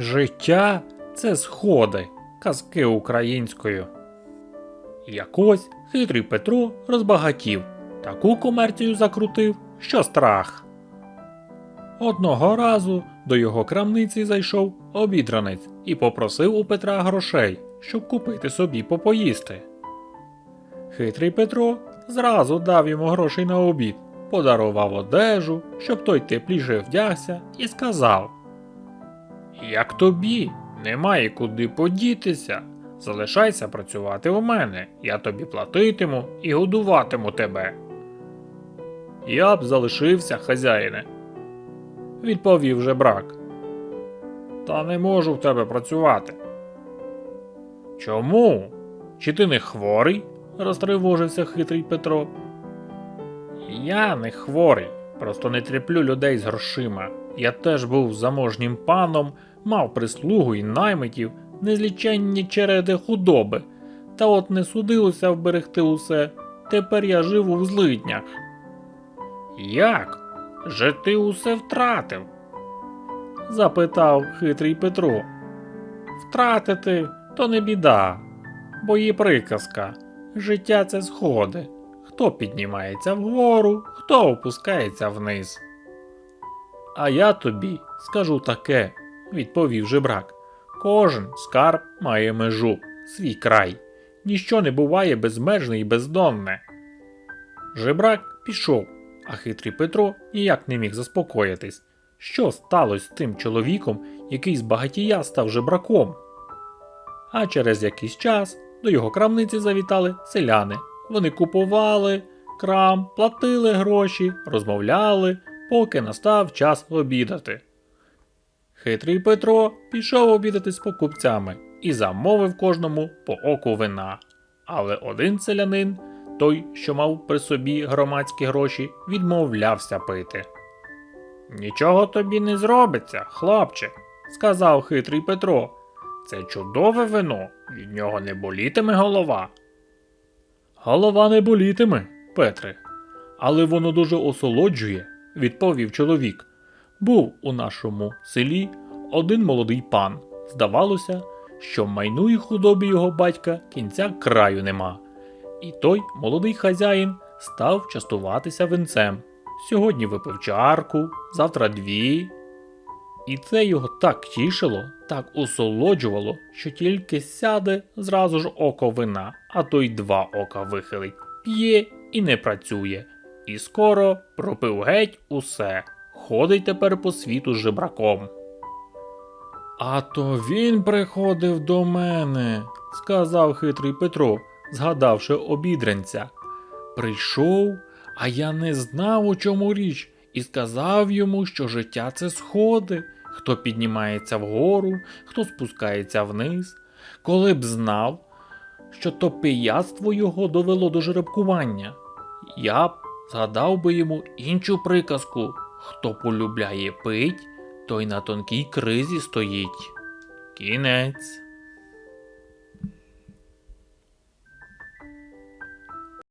Життя це сходи, казки українською. Якось хитрий Петро розбагатів, таку комерцію закрутив, що страх. Одного разу до його крамниці зайшов обідранець і попросив у Петра грошей, щоб купити собі попоїсти. Хитрий Петро зразу дав йому грошей на обід, подарував одежу, щоб той тепліше вдягся, і сказав: Як тобі немає куди подітися, залишайся працювати у мене, я тобі платитиму і годуватиму тебе. Я б залишився, хазяїне, відповів жебрак. Та не можу в тебе працювати. Чому? Чи ти не хворий? розтривожився хитрий Петро. Я не хворий, просто не треплю людей з грошима. Я теж був заможнім паном, мав прислугу і наймитів, незліченні череди худоби. Та от не судилося вберегти усе. Тепер я живу в злиднях. Як? Же ти усе втратив? запитав хитрий Петро. Втратити то не біда, бо є приказка. Життя це сходи. Хто піднімається вгору, хто опускається вниз. А я тобі скажу таке, відповів жебрак. Кожен скарб має межу, свій край. Ніщо не буває безмежне і бездонне. Жебрак пішов, а хитрий Петро ніяк не міг заспокоїтись. Що сталося з тим чоловіком, який з багатія став жебраком? А через якийсь час до його крамниці завітали селяни. Вони купували крам, платили гроші, розмовляли, поки настав час обідати. Хитрий Петро пішов обідати з покупцями і замовив кожному по оку вина. Але один селянин, той, що мав при собі громадські гроші, відмовлявся пити. Нічого тобі не зробиться, хлопче, сказав хитрий Петро. Це чудове вино, від нього не болітиме голова. Голова не болітиме, Петре, але воно дуже осолоджує, відповів чоловік. Був у нашому селі один молодий пан. Здавалося, що майну і худобі його батька кінця краю нема. І той молодий хазяїн став частуватися винцем. Сьогодні випив чарку, завтра дві. І це його так тішило, так осолоджувало, що тільки сяде зразу ж око вина, а то й два ока вихилить, п'є і не працює. І скоро пропив геть усе, ходить тепер по світу жебраком. А то він приходив до мене, сказав хитрий Петро, згадавши обідренця. Прийшов, а я не знав, у чому річ, і сказав йому, що життя це сходи, хто піднімається вгору, хто спускається вниз. Коли б знав, що то пияцтво його довело до жеребкування, я б згадав би йому іншу приказку хто полюбляє пить, той на тонкій кризі стоїть. Кінець.